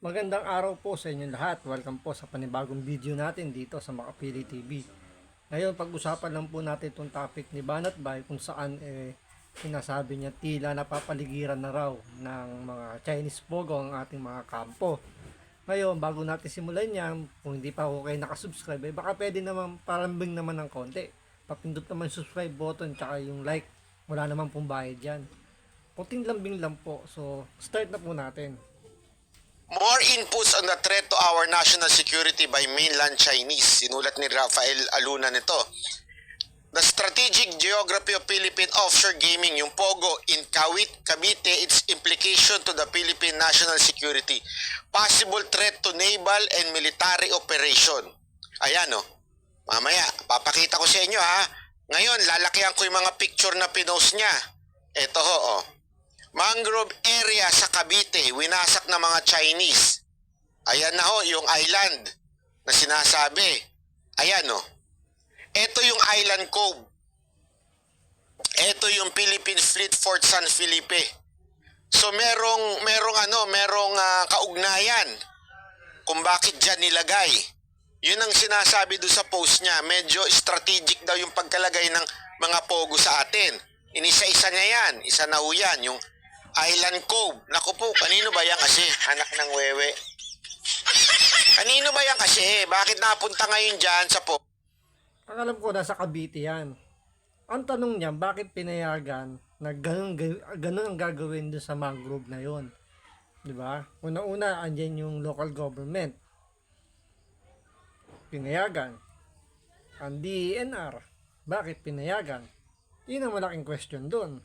Magandang araw po sa inyong lahat. Welcome po sa panibagong video natin dito sa Makapili TV. Ngayon, pag-usapan lang po natin itong topic ni Banat Bay kung saan eh, sinasabi niya tila napapaligiran na raw ng mga Chinese pogo ang ating mga kampo. Ngayon, bago natin simulan yan, kung hindi pa ako kayo nakasubscribe, eh, baka pwede naman parambing naman ng konti. Papindot naman yung subscribe button tsaka yung like. Wala naman pong bayad yan. Puting lambing lang po. So, start na po natin. More inputs on the threat to our national security by mainland Chinese. Sinulat ni Rafael Aluna nito. The strategic geography of Philippine offshore gaming, yung POGO, in Kawit, Cavite, its implication to the Philippine national security. Possible threat to naval and military operation. Ayan o. Mamaya, papakita ko sa inyo ha. Ngayon, lalakihan ko yung mga picture na pinost niya. Ito ho, oh. Mangrove area sa Cavite, winasak ng mga Chinese. Ayan na ho, yung island na sinasabi. Ayan o. Ito yung Island Cove. Ito yung Philippine Fleet Fort San Felipe. So merong merong ano, merong ah, kaugnayan kung bakit diyan nilagay. Yun ang sinasabi do sa post niya. Medyo strategic daw yung pagkalagay ng mga pogo sa atin. Inisa-isa niya yan. Isa na yan. Yung Island Cove. Naku po, kanino ba yan kasi? Anak ng wewe. Kanino ba yan kasi? Bakit napunta ngayon dyan sa po? Ang alam ko, nasa Cavite yan. Ang tanong niya, bakit pinayagan na ganun, ganun ang gagawin doon sa mangrove na yon? Di ba? Una-una, andyan yung local government. Pinayagan. Ang DENR. Bakit pinayagan? Yun ang malaking question doon.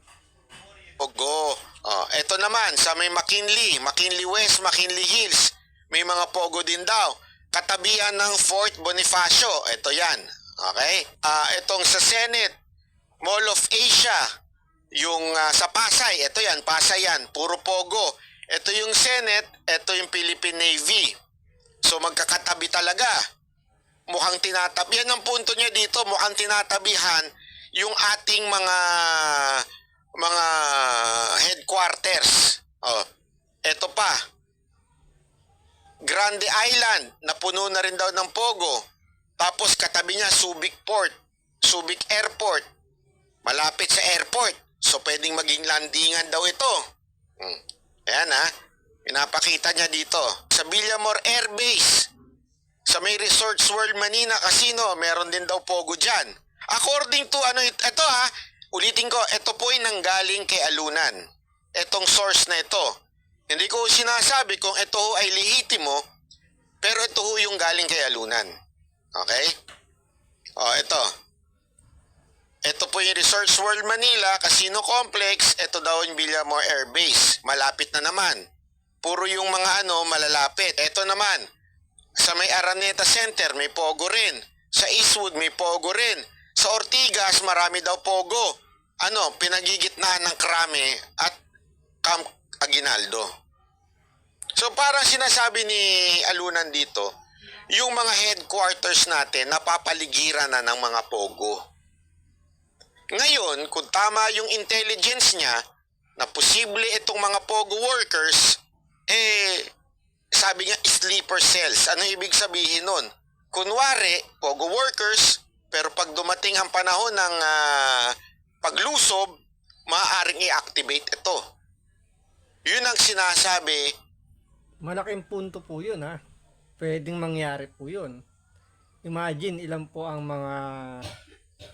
Eto naman sa may McKinley, McKinley West, McKinley Hills. May mga pogo din daw. Katabihan ng Fort Bonifacio. Ito 'yan. Okay? Ah, itong sa Senate, Mall of Asia, yung ah, sa Pasay, ito 'yan, Pasay 'yan, puro pogo. Ito yung Senate, ito yung Philippine Navy. So magkakatabi talaga. Mukhang tinatabi. Yan ang punto niya dito, mukhang tinatabihan yung ating mga mga headquarters. Oh, eto pa. Grande Island, napuno na rin daw ng Pogo. Tapos katabi niya Subic Port, Subic Airport. Malapit sa airport. So pwedeng maging landingan daw ito. Hmm. Ayan ha. Pinapakita niya dito. Sa Villamor Air Base, sa may Resorts World Manila Casino, meron din daw Pogo dyan. According to ano, it- ito ha, ulitin ko, ito po ay nanggaling kay Alunan. Itong source na ito. Hindi ko sinasabi kung ito ay lehitimo, pero ito ho yung galing kay Alunan. Okay? O, ito. Ito po yung Resorts World Manila Casino Complex. Ito daw yung Villamor Air Base. Malapit na naman. Puro yung mga ano, malalapit. Ito naman, sa may Araneta Center, may Pogo rin. Sa Eastwood, may Pogo rin. Sa Ortigas, marami daw Pogo. Ano, pinagigitnaan ng Krame at Camp Aguinaldo. So parang sinasabi ni Alunan dito, yung mga headquarters natin napapaligiran na ng mga Pogo. Ngayon, kung tama yung intelligence niya na posible itong mga Pogo workers, eh, sabi niya sleeper cells. Ano ibig sabihin nun? Kunwari, Pogo workers, pero pag dumating ang panahon ng ah, paglusob, maaaring i-activate ito. Yun ang sinasabi Malaking punto po yun ha. Pwedeng mangyari po yun. Imagine ilan po ang mga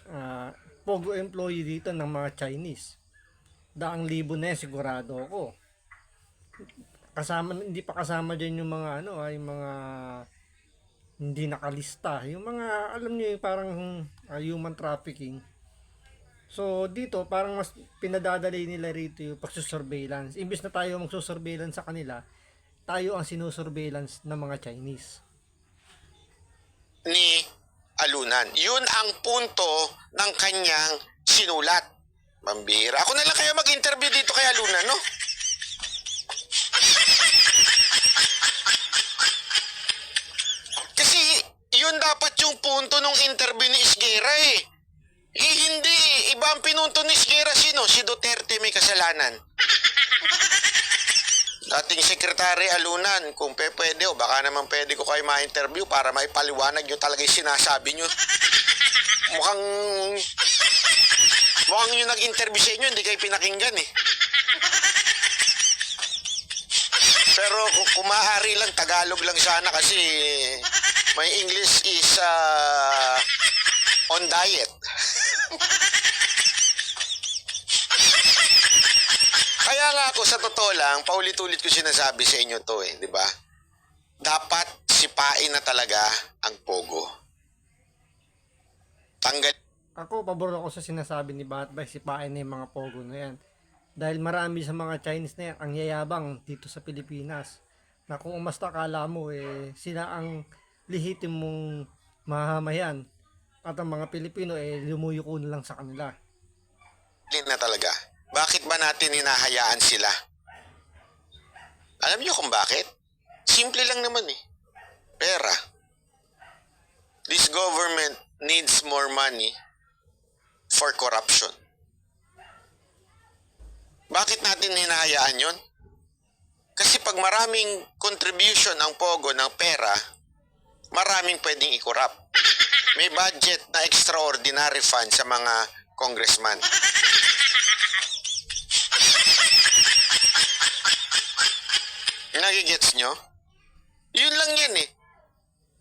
ah, Pogo employee dito ng mga Chinese. Daang libo na sigurado ako. Kasama, hindi pa kasama dyan yung mga ano, ay mga hindi nakalista. Yung mga, alam niyo parang ah, human trafficking. So dito parang mas pinadadali nila rito yung pagsusurveillance. Imbis na tayo magsusurveillance sa kanila, tayo ang sinusurveillance ng mga Chinese. ni Alunan. Yun ang punto ng kanyang sinulat. Mambira. Ako na lang kaya mag-interview dito kay Alunan, no? Kasi yun dapat yung punto ng interview ni Isguera eh. Eh, Iba ang pinunto ni Isguera. Sino? Si Duterte may kasalanan. Dating Secretary Alunan, kung pe pwede o baka naman pwede ko kayo ma-interview para maipaliwanag nyo talaga yung sinasabi nyo. Mukhang... Mukhang yung nag-interview sa inyo, hindi kayo pinakinggan eh. Pero kung, kung maaari lang, Tagalog lang sana kasi my English is uh, on diet. Kaya nga ako sa totoo lang, paulit-ulit ko sinasabi sa inyo to eh, di ba? Dapat sipain na talaga ang pogo. Tanggal Ako, pabor ako sa sinasabi ni Batbay, sipain na yung mga pogo na yan. Dahil marami sa mga Chinese na yan, ang yayabang dito sa Pilipinas. Na kung umasta kala mo, eh, sila ang lihitim mong mahamayan. At ang mga Pilipino, eh, lumuyuko na lang sa kanila. na talaga. Bakit ba natin hinahayaan sila? Alam niyo kung bakit? Simple lang naman eh. Pera. This government needs more money for corruption. Bakit natin hinahayaan yon? Kasi pag maraming contribution ang pogo ng pera, maraming pwedeng i-corrupt. May budget na extraordinary fund sa mga congressman. Nagigets nyo? Yun lang yan eh.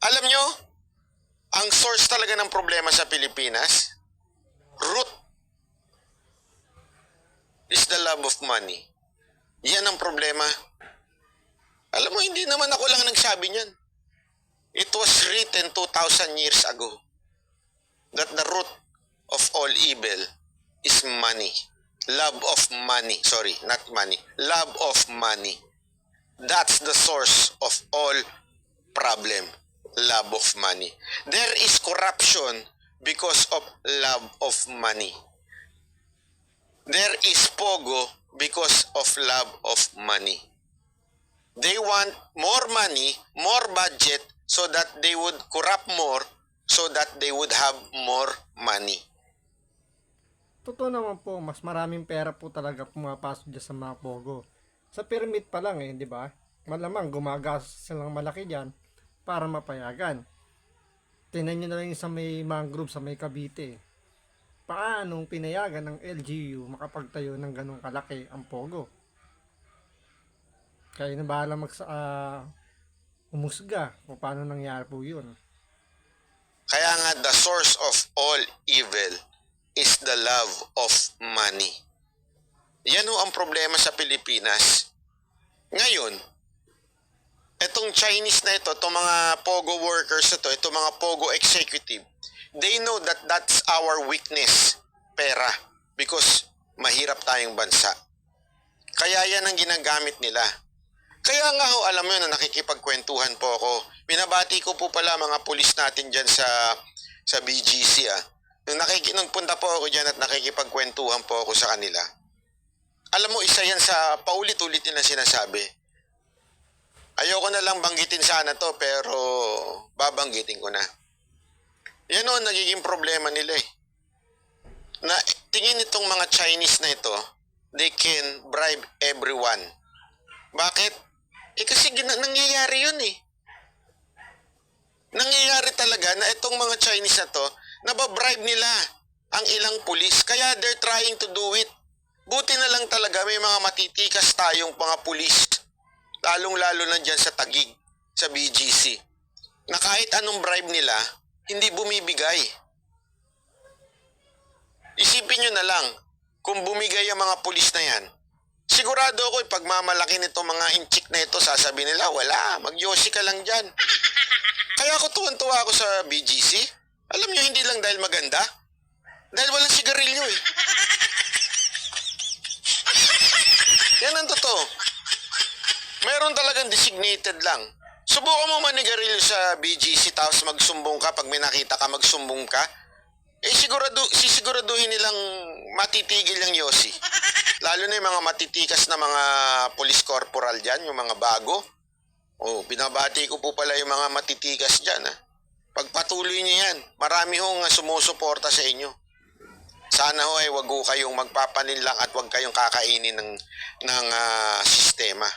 Alam nyo, ang source talaga ng problema sa Pilipinas, root is the love of money. Yan ang problema. Alam mo, hindi naman ako lang nagsabi niyan. It was written 2,000 years ago that the root of all evil is money. Love of money. Sorry, not money. Love of money. That's the source of all problem. Love of money. There is corruption because of love of money. There is pogo because of love of money. They want more money, more budget, so that they would corrupt more, so that they would have more money. Totoo naman po, mas maraming pera po talaga pumapasok dyan sa mga pogo. Sa pyramid pa lang eh, di ba? Malamang gumagastos silang malaki dyan para mapayagan. Tingnan nyo na lang sa may mangrove sa may Cavite. Paanong pinayagan ng LGU makapagtayo ng ganong kalaki ang pogo? Kaya na bahala mag uh, umusga kung paano nangyari po yun. Kaya nga the source of all evil is the love of money. Yan ho ang problema sa Pilipinas. Ngayon, etong Chinese na ito, itong mga Pogo workers na ito, itong mga Pogo executive, they know that that's our weakness, pera, because mahirap tayong bansa. Kaya yan ang ginagamit nila. Kaya nga ho, alam mo yun, na nakikipagkwentuhan po ako. Binabati ko po pala mga pulis natin dyan sa sa BGC ah. Nung, nakiki, nung punta po ako dyan at nakikipagkwentuhan po ako sa kanila. Alam mo, isa yan sa paulit-ulit nila sinasabi. Ayoko na lang banggitin sana to, pero babanggitin ko na. Yan o, nagiging problema nila eh. Na tingin itong mga Chinese na ito, they can bribe everyone. Bakit? Eh kasi nangyayari yun eh. Nangyayari talaga na itong mga Chinese na to, nababribe nila ang ilang pulis. Kaya they're trying to do it. Buti na lang talaga may mga matitikas tayong mga pulis. Lalong-lalo na dyan sa Tagig, sa BGC. Na kahit anong bribe nila, hindi bumibigay. Isipin nyo na lang, kung bumigay ang mga pulis na yan, sigurado ako pag mamalaki nito mga inchik na ito, sasabihin nila, wala, magyosi ka lang dyan. Kaya ako tuwan-tuwa ako sa BGC. Alam nyo, hindi lang dahil maganda. Dahil walang sigarilyo eh. Yan ang totoo. Meron talagang designated lang. Subukan mo manigarilyo sa BGC tapos magsumbong ka pag may nakita ka magsumbong ka. Eh sigurado, sisiguraduhin nilang matitigil yung Yossi. Lalo na yung mga matitikas na mga police corporal dyan, yung mga bago. Oh, binabati ko po pala yung mga matitikas dyan. Ha? Pagpatuloy niyo yan, marami hong ah, sumusuporta sa inyo. Sana ho ay wag ho kayong magpapaninlang at wag kayong kakainin ng, ng ah, sistema.